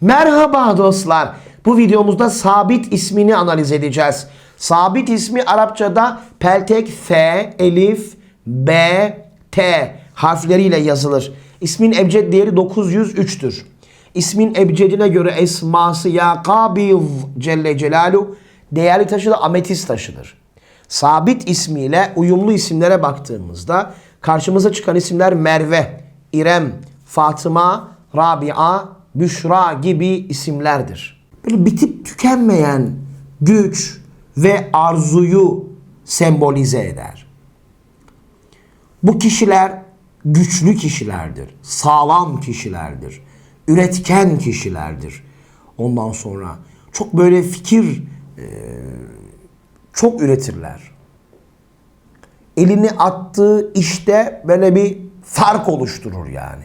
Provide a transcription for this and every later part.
Merhaba dostlar. Bu videomuzda sabit ismini analiz edeceğiz. Sabit ismi Arapçada peltek F, Elif, B, T harfleriyle yazılır. İsmin ebced değeri 903'tür. İsmin ebcedine göre esması ya Kabiv Celle Celalu değerli taşı da ametist taşıdır. Sabit ismiyle uyumlu isimlere baktığımızda karşımıza çıkan isimler Merve, İrem, Fatıma, Rabia, Büşra gibi isimlerdir. Böyle bitip tükenmeyen güç ve arzuyu sembolize eder. Bu kişiler güçlü kişilerdir, sağlam kişilerdir, üretken kişilerdir. Ondan sonra çok böyle fikir e, çok üretirler. Elini attığı işte böyle bir fark oluşturur yani.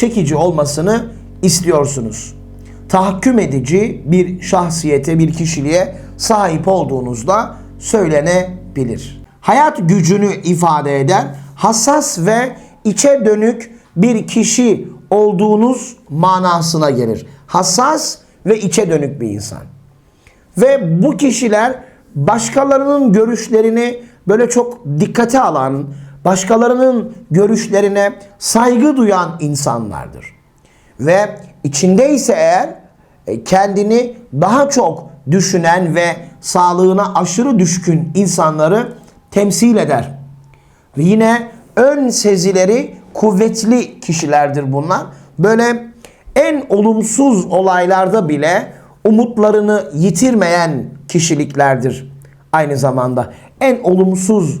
çekici olmasını istiyorsunuz. Tahakküm edici bir şahsiyete, bir kişiliğe sahip olduğunuzda söylenebilir. Hayat gücünü ifade eder. Hassas ve içe dönük bir kişi olduğunuz manasına gelir. Hassas ve içe dönük bir insan. Ve bu kişiler başkalarının görüşlerini böyle çok dikkate alan, başkalarının görüşlerine saygı duyan insanlardır. Ve içindeyse eğer e, kendini daha çok düşünen ve sağlığına aşırı düşkün insanları temsil eder. Ve yine ön sezileri kuvvetli kişilerdir bunlar. Böyle en olumsuz olaylarda bile umutlarını yitirmeyen kişiliklerdir. Aynı zamanda en olumsuz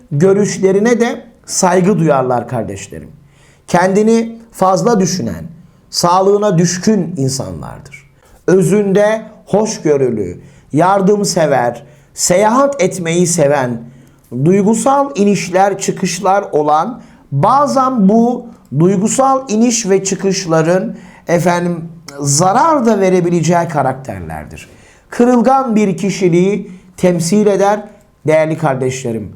görüşlerine de saygı duyarlar kardeşlerim. Kendini fazla düşünen, sağlığına düşkün insanlardır. Özünde hoşgörülü, yardımsever, seyahat etmeyi seven, duygusal inişler çıkışlar olan bazen bu duygusal iniş ve çıkışların efendim zarar da verebileceği karakterlerdir. Kırılgan bir kişiliği temsil eder değerli kardeşlerim.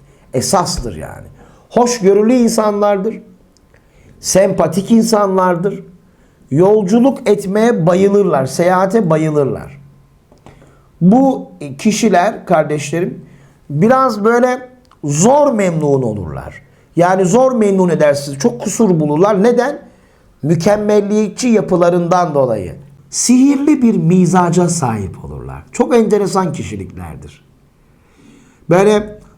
Esastır yani. Hoşgörülü insanlardır. Sempatik insanlardır. Yolculuk etmeye bayılırlar. Seyahate bayılırlar. Bu kişiler kardeşlerim biraz böyle zor memnun olurlar. Yani zor memnun edersiniz. Çok kusur bulurlar. Neden? Mükemmelliyetçi yapılarından dolayı. Sihirli bir mizaca sahip olurlar. Çok enteresan kişiliklerdir. Böyle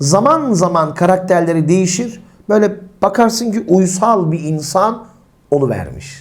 Zaman zaman karakterleri değişir. Böyle bakarsın ki uysal bir insan oluvermiş.